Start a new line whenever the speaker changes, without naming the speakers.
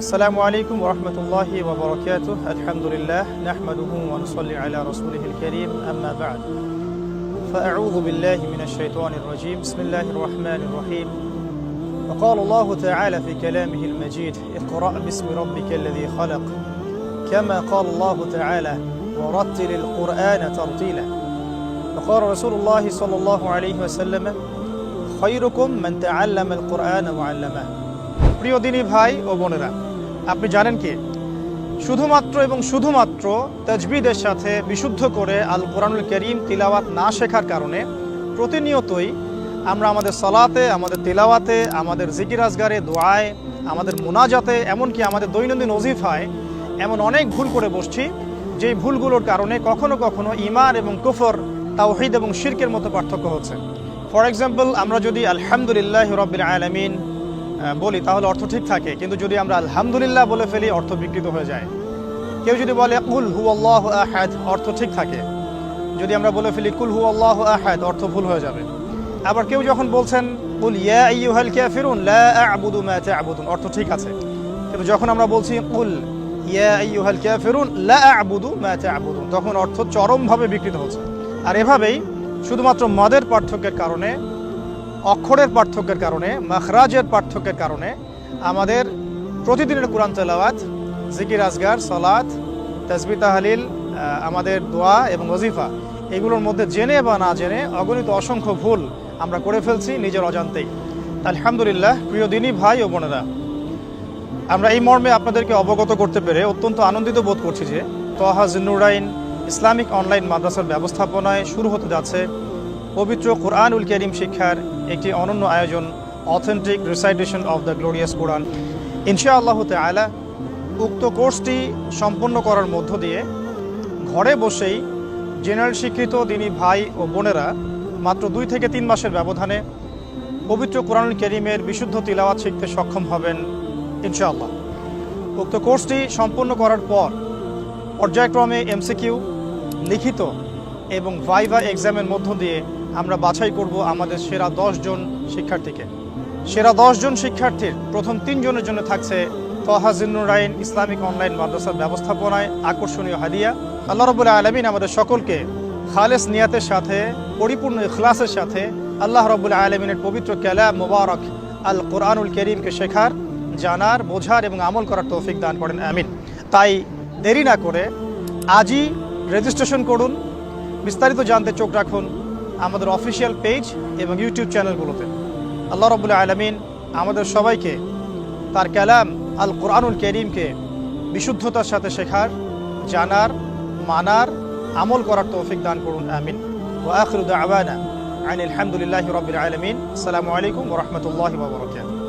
السلام عليكم ورحمة الله وبركاته الحمد لله نحمده ونصلي على رسوله الكريم أما بعد فأعوذ بالله من الشيطان الرجيم بسم الله الرحمن الرحيم وقال الله تعالى في كلامه المجيد اقرأ باسم ربك الذي خلق كما قال الله تعالى ورتل القرآن ترتيلا وقال رسول الله صلى الله عليه وسلم خيركم من تعلم القرآن وعلمه প্রিয় দিনী ভাই ও বোনেরা আপনি জানেন কি? শুধুমাত্র এবং শুধুমাত্র তাজবিদের সাথে বিশুদ্ধ করে আল কোরআনুল করিম তিলাওয়াত না শেখার কারণে প্রতিনিয়তই আমরা আমাদের সলাতে, আমাদের তিলাওয়াতে, আমাদের জিকির আজগারে দোয়ায়, আমাদের মোনাজাতে, এমনকি আমাদের দৈনন্দিন অজিফায় এমন অনেক ভুল করে বসছি, যেই ভুলগুলোর কারণে কখনো কখনো ইমান এবং কুফর, তাওহিদ এবং শিরকের মতো পার্থক্য হচ্ছে। ফর এক্সাম্পল আমরা যদি আলহামদুলিল্লাহ রবিল আলমিন বলি, তাহলে অর্থ ঠিক থাকে। কিন্তু যদি আমরা আলহামদুলিল্লাহ বলে ফেলি, অর্থ বিকৃত হয়ে যায়। কেউ যদি বলে, কুল হু আল্লাহ আহাদ অর্থ ঠিক থাকে। যদি আমরা বলে ফেলি, কুল হু আল্লাহ আহাদ অর্থ ভুল হয়ে যাবে। আবার কেউ যখন বলছেন, কুল ইয়া আইয়ুহাল কাফিরুন, লা আ'বুদু অর্থ ঠিক আছে। কিন্তু যখন আমরা বলছি, কুল ইয়া আইয়ুহাল কাফিরুন আ'বুদু মা তা'বুদুন তখন অর্থ চরমভাবে বিকৃত হচ্ছে। আর এভাবেই শুধুমাত্র মদের পার্থক্যের কারণে অক্ষরের পার্থক্যের কারণে, মাখরাজের পার্থক্যের কারণে আমাদের প্রতিদিনের কোরআন তেলাওয়াত, জিকির আজগার, সলাত তসবি তাহালিল আমাদের দোয়া এবং ওজিফা এগুলোর মধ্যে জেনে বা না জেনে অগণিত অসংখ্য ভুল আমরা করে ফেলছি নিজের অজান্তেই। আলহামদুলিল্লাহ, প্রিয় দিনী ভাই ও বোনেরা, আমরা এই মর্মে আপনাদেরকে অবগত করতে পেরে অত্যন্ত আনন্দিত বোধ করছি যে তহা জিন্নুরাইন ইসলামিক অনলাইন মাদ্রাসার ব্যবস্থাপনায় শুরু হতে যাচ্ছে পবিত্র কোরআনুল করিম শিক্ষার একটি অনন্য আয়োজন authentic recitation of the glorious Quran ইনশা ইনশাআল্লাহ তালা উক্ত কোর্সটি সম্পন্ন করার মধ্য দিয়ে ঘরে বসেই জেনারেল শিক্ষিত দিনী ভাই ও বোনেরা মাত্র দুই থেকে তিন মাসের ব্যবধানে পবিত্র কোরআনুল করিমের বিশুদ্ধ তিলাওয়াত শিখতে সক্ষম হবেন ইনশাআল্লাহ। উক্ত কোর্সটি সম্পন্ন করার পর পর্যায়ক্রমে এমসিকিউ, লিখিত এবং ভাইভা এক্সামের মধ্য দিয়ে আমরা বাছাই করব আমাদের সেরা জন শিক্ষার্থীকে। সেরা জন শিক্ষার্থীর প্রথম তিনজনের জন্য থাকছে তহাজিনুর রাইন ইসলামিক অনলাইন মাদ্রাসার ব্যবস্থাপনায় আকর্ষণীয় হাদিয়া। আল্লাহ রবুল্লাহ আলমিন আমাদের সকলকে খালেস নিয়াতের সাথে, পরিপূর্ণ ইখলাসের সাথে আল্লাহ রবুল্লাহ আলমিনের পবিত্র ক্যালা মুবারক আল কোরআনুল করিমকে শেখার, জানার, বোঝার এবং আমল করার তৌফিক দান করেন। আমিন। তাই দেরি না করে আজই রেজিস্ট্রেশন করুন। বিস্তারিত জানতে চোখ রাখুন আমাদের অফিসিয়াল পেজ এবং ইউটিউব চ্যানেলগুলোতে। আল্লাহ রবুল্লা আলমিন আমাদের সবাইকে তার ক্যালাম আল কোরআনুল করিমকে বিশুদ্ধতার সাথে শেখার, জানার, মানার আমল করার তৌফিক দান করুন, আমিন। ও আখরুদ আবানা আইন আলহামদুলিল্লাহ রবিল আলমিন। আসসালামু আলাইকুম রহমতুল্লাহ বাবরকাত